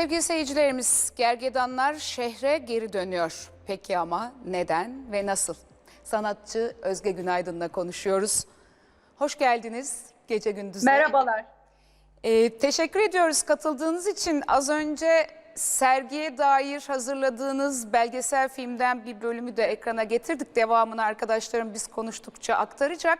Sevgili seyircilerimiz, gergedanlar şehre geri dönüyor. Peki ama neden ve nasıl? Sanatçı Özge Günaydın'la konuşuyoruz. Hoş geldiniz gece gündüz. Merhabalar. Ee, teşekkür ediyoruz katıldığınız için. Az önce sergiye dair hazırladığınız belgesel filmden bir bölümü de ekrana getirdik. Devamını arkadaşlarım biz konuştukça aktaracak.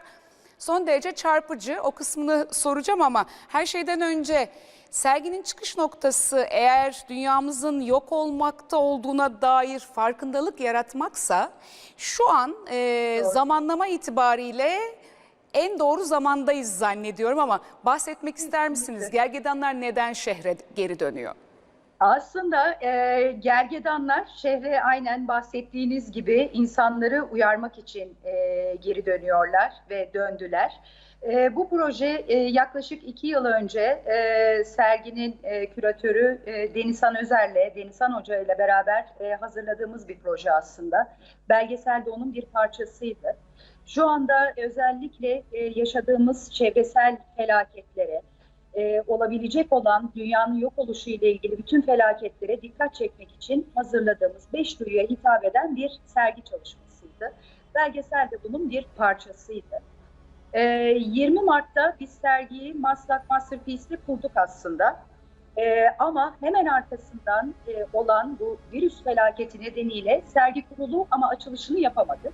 Son derece çarpıcı. O kısmını soracağım ama her şeyden önce serginin çıkış noktası eğer dünyamızın yok olmakta olduğuna dair farkındalık yaratmaksa şu an e, zamanlama itibariyle en doğru zamandayız zannediyorum ama bahsetmek ister misiniz? Gergedanlar neden şehre geri dönüyor? Aslında e, gergedanlar şehre aynen bahsettiğiniz gibi insanları uyarmak için e, geri dönüyorlar ve döndüler. E, bu proje e, yaklaşık iki yıl önce e, serginin e, küratörü e, Denizhan Özer'le, Denizhan Hoca ile beraber e, hazırladığımız bir proje aslında. Belgesel de onun bir parçasıydı. Şu anda özellikle e, yaşadığımız çevresel felaketlere, e, olabilecek olan dünyanın yok oluşu ile ilgili bütün felaketlere dikkat çekmek için hazırladığımız beş duyuya hitap eden bir sergi çalışmasıydı. Belgesel de bunun bir parçasıydı. E, 20 Mart'ta biz sergiyi Maslak Masterpiece'de kurduk aslında. E, ama hemen arkasından e, olan bu virüs felaketi nedeniyle sergi kurulu ama açılışını yapamadık.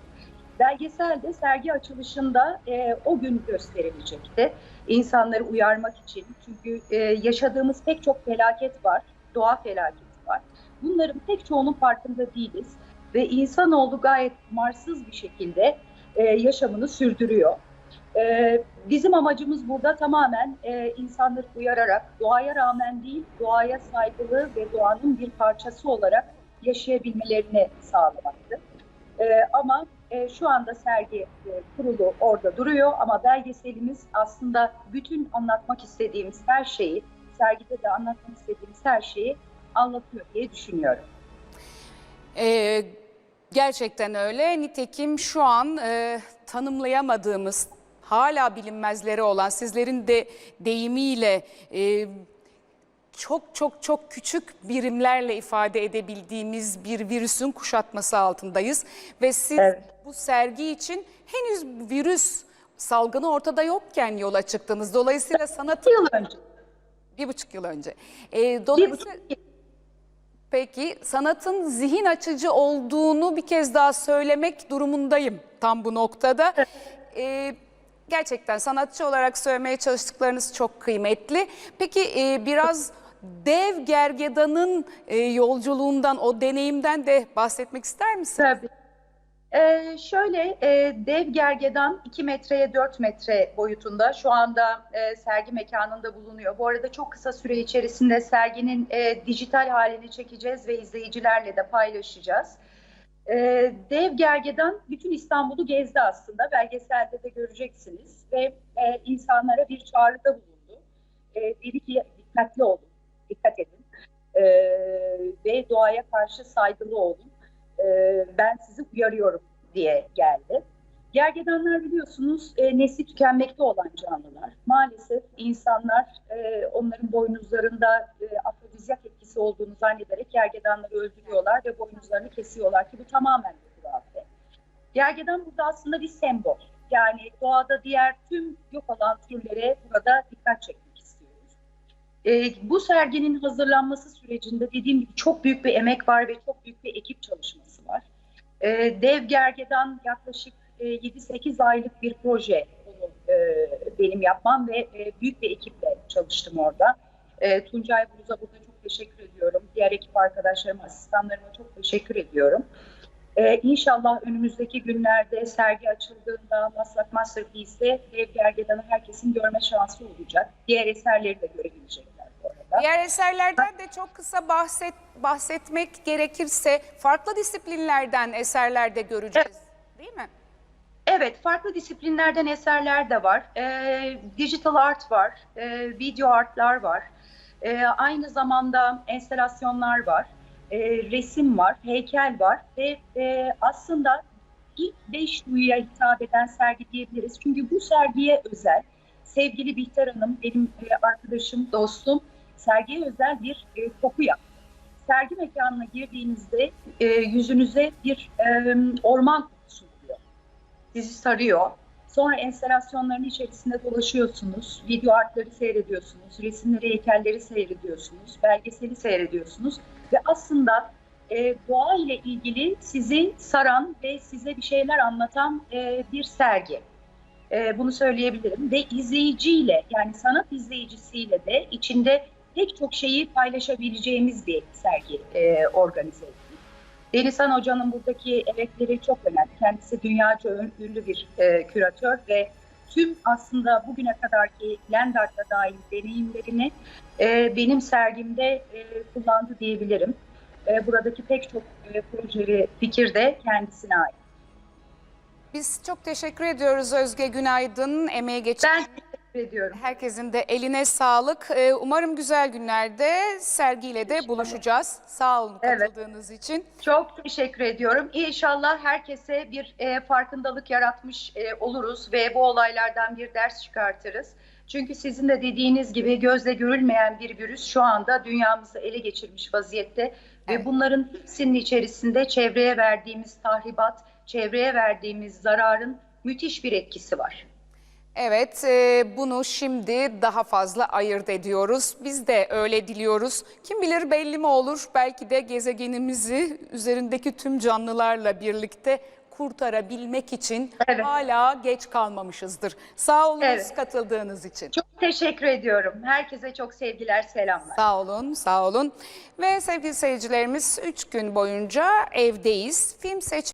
Belgesel de sergi açılışında e, o gün gösterilecekti. İnsanları uyarmak için. Çünkü e, yaşadığımız pek çok felaket var. Doğa felaketi var. Bunların pek çoğunun farkında değiliz. Ve insanoğlu gayet umarsız bir şekilde e, yaşamını sürdürüyor. E, bizim amacımız burada tamamen e, insanları uyararak, doğaya rağmen değil, doğaya saygılı ve doğanın bir parçası olarak yaşayabilmelerini sağlamaktı. E, ama e, şu anda sergi e, kurulu orada duruyor ama belgeselimiz aslında bütün anlatmak istediğimiz her şeyi, sergide de anlatmak istediğimiz her şeyi anlatıyor diye düşünüyorum. Ee, gerçekten öyle. Nitekim şu an e, tanımlayamadığımız, hala bilinmezleri olan sizlerin de deyimiyle e, çok çok çok küçük birimlerle ifade edebildiğimiz bir virüsün kuşatması altındayız. Ve siz Evet. bu sergi için henüz virüs salgını ortada yokken yola çıktınız. Dolayısıyla sanatın Bir yıl önce. bir buçuk yıl önce. Ee, dolayısıyla. Peki sanatın zihin açıcı olduğunu bir kez daha söylemek durumundayım tam bu noktada. Ee, gerçekten sanatçı olarak söylemeye çalıştıklarınız çok kıymetli. Peki e, biraz dev gergedanın e, yolculuğundan, o deneyimden de bahsetmek ister misin? Tabii. Ee, şöyle e, dev gergedan 2 metreye 4 metre boyutunda şu anda e, sergi mekanında bulunuyor. Bu arada çok kısa süre içerisinde serginin e, dijital halini çekeceğiz ve izleyicilerle de paylaşacağız. E, dev gergedan bütün İstanbul'u gezdi aslında. Belgeselde de göreceksiniz ve e, insanlara bir çağrıda bulundu. E, dedi ki dikkatli olun, E, ve doğaya karşı saygılı olun e, ben sizi uyarıyorum diye geldi. Gergedanlar biliyorsunuz e, nesli tükenmekte olan canlılar. Maalesef insanlar e, onların boynuzlarında e, afrodizyak etkisi olduğunu zannederek gergedanları öldürüyorlar ve boynuzlarını kesiyorlar ki bu tamamen bir hurafe. Gergedan burada aslında bir sembol. Yani doğada diğer tüm yok olan türlere burada dikkat istiyoruz. E, bu serginin hazırlanması sürecinde dediğim gibi çok büyük bir emek var ve çok büyük bir ekip çalışması var. E, Dev Gergedan yaklaşık e, 7-8 aylık bir proje e, benim yapmam ve e, büyük bir ekiple çalıştım orada. E, Tuncay Buluz'a burada çok teşekkür ediyorum. Diğer ekip arkadaşlarıma, asistanlarıma çok teşekkür ediyorum. Ee, inşallah önümüzdeki günlerde sergi açıldığında Maslak Masterpiece'de Dev Gergedan'ı herkesin görme şansı olacak. Diğer eserleri de görebilecekler arada. Diğer eserlerden de çok kısa bahset bahsetmek gerekirse farklı disiplinlerden eserler de göreceğiz. Değil mi? Evet, farklı disiplinlerden eserler de var. Ee, digital art var, e, video artlar var. Ee, aynı zamanda enstalasyonlar var, e, resim var, heykel var ve e, aslında ilk beş duyuya hitap eden sergi diyebiliriz. Çünkü bu sergiye özel sevgili Bihter Hanım, benim e, arkadaşım, dostum, sergiye özel bir e, koku yaptı. Sergi mekanına girdiğinizde e, yüzünüze bir e, orman kokusu vuruyor. Sizi sarıyor. Sonra enstalasyonların içerisinde dolaşıyorsunuz, video artları seyrediyorsunuz, resimleri, heykelleri seyrediyorsunuz, belgeseli seyrediyorsunuz ve aslında e, doğa ile ilgili sizi saran ve size bir şeyler anlatan e, bir sergi. E, bunu söyleyebilirim ve izleyiciyle yani sanat izleyicisiyle de içinde pek çok şeyi paylaşabileceğimiz bir sergi e, organize ettik. Denizhan Hoca'nın buradaki emekleri çok önemli. Kendisi dünyaca ünlü bir e, küratör ve tüm aslında bugüne kadarki Lendart'la dahil deneyimlerini e, benim sergimde e, kullandı diyebilirim. E, buradaki pek çok e, proje ve fikir de kendisine ait. Biz çok teşekkür ediyoruz Özge Günaydın. Emeği geçen Ben teşekkür ediyorum. herkesin de eline sağlık. Ee, Umarım güzel günlerde sergiyle de buluşacağız. Sağ olun Evet. katıldığınız için. Çok teşekkür ediyorum. İnşallah herkese bir e, farkındalık yaratmış e, oluruz ve bu olaylardan bir ders çıkartırız. Çünkü sizin de dediğiniz gibi gözle görülmeyen bir virüs şu anda dünyamızı ele geçirmiş vaziyette Evet. ve bunların hepsinin içerisinde çevreye verdiğimiz tahribat, çevreye verdiğimiz zararın müthiş bir etkisi var. Evet, e, bunu şimdi daha fazla ayırt ediyoruz. Biz de öyle diliyoruz. Kim bilir belli mi olur? Belki de gezegenimizi üzerindeki tüm canlılarla birlikte kurtarabilmek için Evet. hala geç kalmamışızdır. Sağ olunuz Evet. katıldığınız için. Çok teşekkür ediyorum. Herkese çok sevgiler, selamlar. Sağ olun, sağ olun. Ve sevgili seyircilerimiz 3 gün boyunca evdeyiz. Film seç